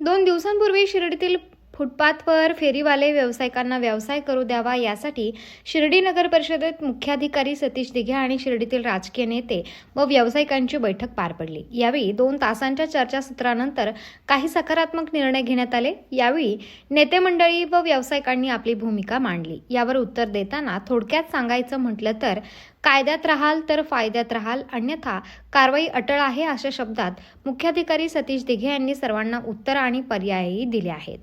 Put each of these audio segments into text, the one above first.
दोन दिवसांपूर्वी शिर्डीतील फुटपाथवर फेरीवाले व्यावसायिकांना व्यवसाय करू द्यावा यासाठी शिर्डी नगर परिषदेत मुख्याधिकारी सतीश दिघे आणि शिर्डीतील राजकीय नेते व व्यावसायिकांची बैठक पार पडली. यावेळी दोन तासांच्या चर्चासत्रानंतर काही सकारात्मक निर्णय घेण्यात आले. यावेळी नेते मंडळी व व्यावसायिकांनी आपली भूमिका मांडली. यावर उत्तर देताना थोडक्यात सांगायचं म्हटलं तर कायद्यात राहाल तर फायद्यात राहाल अन्यथा कारवाई अटळ आहे अशा शब्दात मुख्याधिकारी सतीश दिघे यांनी सर्वांना उत्तर आणि पर्यायही दिले आहेत.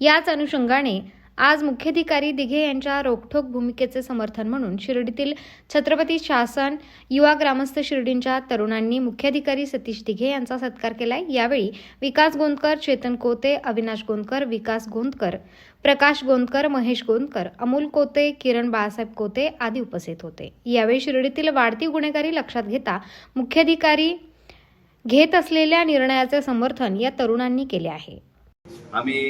याच अनुषंगाने आज मुख्याधिकारी दिघे यांच्या रोखठोक भूमिकेचे समर्थन म्हणून शिर्डीतील छत्रपती शासन युवा ग्रामस्थ शिर्डींच्या तरुणांनी मुख्याधिकारी सतीश दिघे यांचा सत्कार केलाय. यावेळी विकास गोंदकर चेतन कोते अविनाश गोंदकर विकास गोंदकर प्रकाश गोंदकर महेश गोंदकर अमोल कोते किरण बाळासाहेब कोते आदी उपस्थित होते. यावेळी शिर्डीतील वाढती गुन्हेगारी लक्षात घेता मुख्याधिकारी घेत असलेल्या निर्णयाचे समर्थन या तरुणांनी केले आहे. आम्ही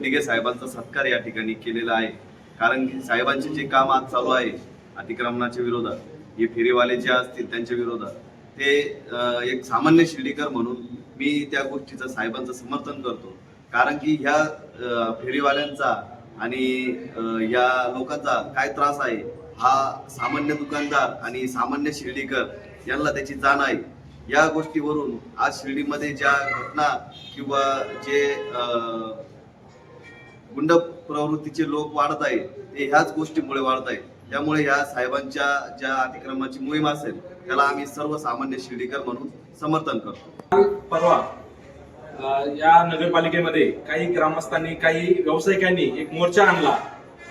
दिघे साहेबांचा सत्कार या ठिकाणी केलेला आहे. कारण की साहेबांचे जे काम आज चालू आहे अतिक्रमणाच्या विरोधात हे फेरीवाले जे असतील त्यांच्या विरोधात ते एक सामान्य शिर्डीकर म्हणून मी त्या गोष्टीचं साहेबांचं समर्थन करतो. कारण की ह्या फेरीवाल्यांचा आणि या लोकांचा काय त्रास आहे हा सामान्य दुकानदार आणि सामान्य शिर्डीकर यांना त्याची जाण आहे. या गोष्टीवरून आज शिर्डीमध्ये ज्या घटना किंवा जे अं, गुंड प्रवृत्तीचे लोक वाढत आहेत ते ह्याच गोष्टीमुळे वाढत आहेत. त्यामुळे ह्या साहेबांच्या ज्या अतिक्रमणाची मोहीम असेल त्याला आम्ही सर्वसामान्य शिर्डीकर म्हणून समर्थन करतो. परवा या नगरपालिकेमध्ये काही ग्रामस्थांनी काही व्यावसायिकांनी एक मोर्चा आणला.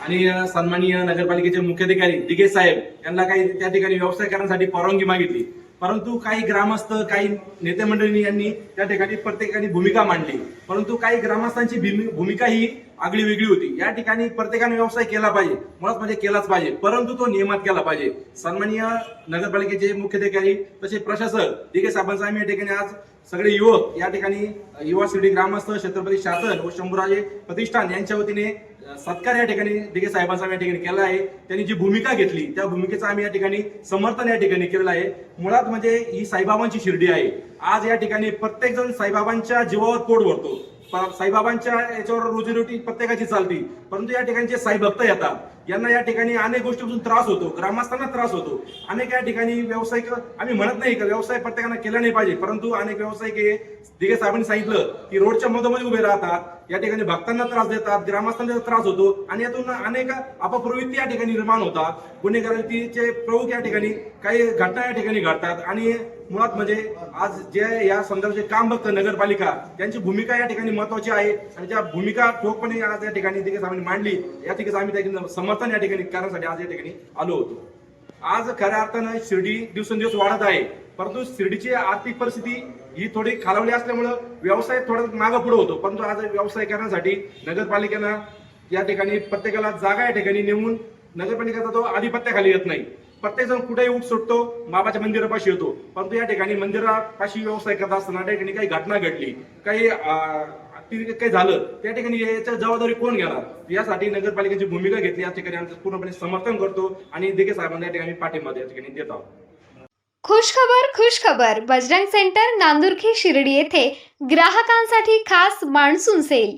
आणि सन्माननीय नगरपालिकेचे मुख्याधिकारी दिघे साहेब यांना काही त्या ठिकाणी व्यवसाय करण्यासाठी परवानगी मागितली. परंतु काही ग्रामस्थ काही नेते मंडळींनी यांनी त्या ठिकाणी प्रत्येकाने भूमिका मांडली. परंतु काही ग्रामस्थांची भूमिका ही आगळी वेगळी होती. या ठिकाणी प्रत्येकाने व्यवसाय केला पाहिजे. मुळात म्हणजे केलाच पाहिजे. परंतु तो नियमात केला पाहिजे. सन्माननीय नगरपालिकेचे मुख्याधिकारी तसे प्रशासक दिघे साहेबांचा आम्ही या ठिकाणी आज सगळे युवक या ठिकाणी युवा शिर्डी ग्रामस्थ छत्रपती शासन व शंभूराजे प्रतिष्ठान यांच्या वतीने सत्कार या ठिकाणी दिघे साहेबांचा आम्ही या ठिकाणी केला आहे. त्यांनी जी भूमिका घेतली त्या भूमिकेचं आम्ही या ठिकाणी समर्थन या ठिकाणी केलेलं आहे. मुळात म्हणजे ही साईबाबांची शिर्डी आहे. आज या ठिकाणी प्रत्येक जण साईबाबांच्या जीवावर पोट भरतो. साईबाबांच्या याच्यावर रोजीरोटी प्रत्येकाची चालती. परंतु या ठिकाणी जे साई भक्त येतात. यांना या ठिकाणी अनेक गोष्टीपासून त्रास होतो. ग्रामस्थांना त्रास होतो. अनेक या ठिकाणी व्यावसायिक आम्ही म्हणत नाही का व्यवसाय प्रत्येकानं केला नाही पाहिजे. परंतु अनेक व्यावसायिक हे दिघे साहेबांनी सांगितलं की रोडच्या मधोमध उभे राहतात. या ठिकाणी भक्तांना त्रास देतात. ग्रामस्थांना त्रास होतो. आणि यातून अनेक अपप्रवृत्ती या ठिकाणी निर्माण होतात. गुन्हेगारीचे प्रमुख या ठिकाणी काही घटना या ठिकाणी घडतात. आणि मुळात म्हणजे आज जे या संदर्भाचे काम बघतं नगरपालिका त्यांची भूमिका या ठिकाणी महत्वाची आहे आणि ज्या भूमिका ठोकपणे आज या ठिकाणी दिघे मांडली या ठिकाणी आम्ही त्या समर्थन या ठिकाणी करण्यासाठी आज या ठिकाणी आलो होतो. आज खऱ्या अर्थानं शिर्डी दिवसेंदिवस वाढत आहे परंतु शिर्डीची आर्थिक परिस्थिती ही थोडी खालावली असल्यामुळं व्यवसाय थोडा मागं पुढे होतो परंतु आज व्यवसाय करण्यासाठी नगरपालिकेनं या ठिकाणी प्रत्येकाला जागा या ठिकाणी नेमून नगरपालिकेचा तो आधिपत्याखाली येत नाही. प्रत्येक जण कुठेही उठ सुटतो बाबाच्या मंदिरापाशी येतो. परंतु या ठिकाणी मंदिरापाशी व्यवसाय करत असताना त्या ठिकाणी काही घटना घडली. काही काही झालं त्या ठिकाणी याच्या जबाबदारी कोण घेणार? यासाठी नगरपालिकेची भूमिका घेतली. या ठिकाणी आमचं पूर्णपणे समर्थन करतो आणि दिघे साहेबांना या ठिकाणी पाठिंबा या ठिकाणी देत आहोत. खुश खबर खुश खबर बजरंग सेंटर नांदुरखी शिर्डी येथे ग्राहकांसाठी खास मान्सून सेल.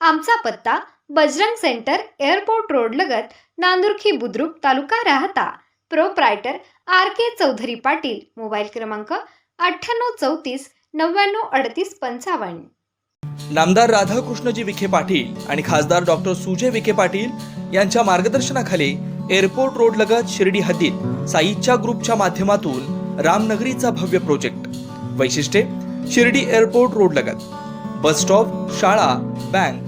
आमचा पत्ता बजरंग सेंटर एअरपोर्ट रोड लगत नांदुरकी बुद्रुक तालुका Rahata. Proprietor R K Chaudhari Patil mobile क्रमांक अठ्ठ्याण्णव चौतीस नव्याण्णव अडतीस पंचावन्न. नामदार राधाकृष्णजी विखे पाटील आणि खासदार डॉक्टर सुजय विखे पाटील यांच्या मार्गदर्शनाखाली एअरपोर्ट रोड लगत शिर्डी हद्दीत साईच्या ग्रुपच्या माध्यमातून रामनगरीचा भव्य प्रोजेक्ट. वैशिष्ट्ये शिर्डी एअरपोर्ट रोड लगत. बस स्टॉप शाळा बँक